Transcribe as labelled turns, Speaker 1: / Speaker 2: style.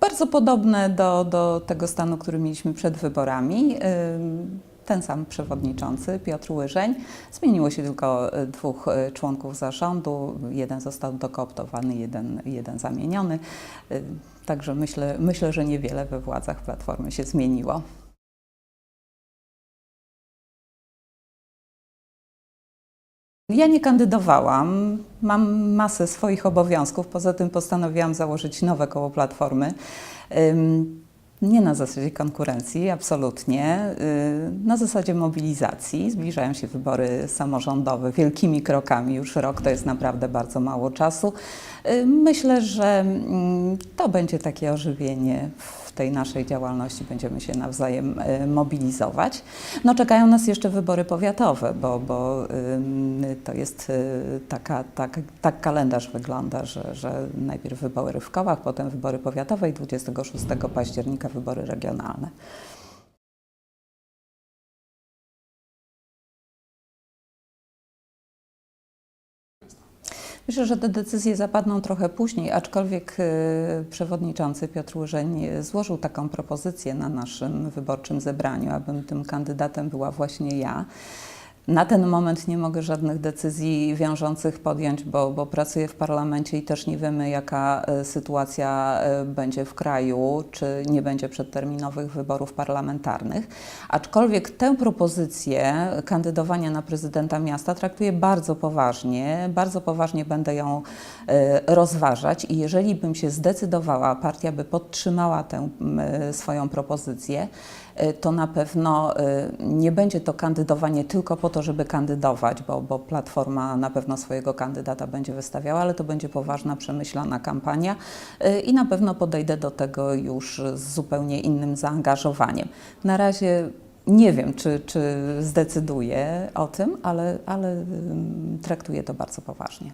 Speaker 1: bardzo podobne do, do tego stanu, który mieliśmy przed wyborami. Ten sam przewodniczący, Piotr Łyżeń. Zmieniło się tylko y, dwóch y, członków zarządu. Jeden został dokooptowany, jeden, jeden zamieniony. Także myślę, myślę, że niewiele we władzach Platformy się zmieniło. Ja nie kandydowałam, mam masę swoich obowiązków, poza tym postanowiłam założyć nowe koło Platformy. Nie na zasadzie konkurencji, absolutnie. Na zasadzie mobilizacji. Zbliżają się wybory samorządowe wielkimi krokami. Już rok to jest naprawdę bardzo mało czasu. Myślę, że to będzie takie ożywienie w tej naszej działalności. Będziemy się nawzajem y, mobilizować. No czekają nas jeszcze wybory powiatowe, bo, bo to jest y, taka, tak, tak kalendarz wygląda, że, że najpierw wybory w kołach, potem wybory powiatowe i 26 października wybory regionalne. Myślę, że te decyzje zapadną trochę później, aczkolwiek y, przewodniczący Piotr Łyżeń złożył taką propozycję na naszym wyborczym zebraniu, abym tym kandydatem była właśnie ja. Na ten moment nie mogę żadnych decyzji wiążących podjąć, bo, bo pracuję w parlamencie i też nie wiemy, jaka y, sytuacja y, będzie w kraju, czy nie będzie przedterminowych wyborów parlamentarnych. Aczkolwiek tę propozycję kandydowania na prezydenta miasta traktuję bardzo poważnie. Bardzo poważnie będę ją y, rozważać i jeżeli bym się zdecydowała, partia by podtrzymała tę swoją propozycję, to na pewno nie będzie to kandydowanie tylko to, żeby kandydować, bo, bo Platforma na pewno swojego kandydata będzie wystawiała, ale to będzie poważna, przemyślana kampania y, i na pewno podejdę do tego już z zupełnie innym zaangażowaniem. Na razie nie wiem, czy, czy zdecyduję o tym, ale, ale traktuję to bardzo poważnie.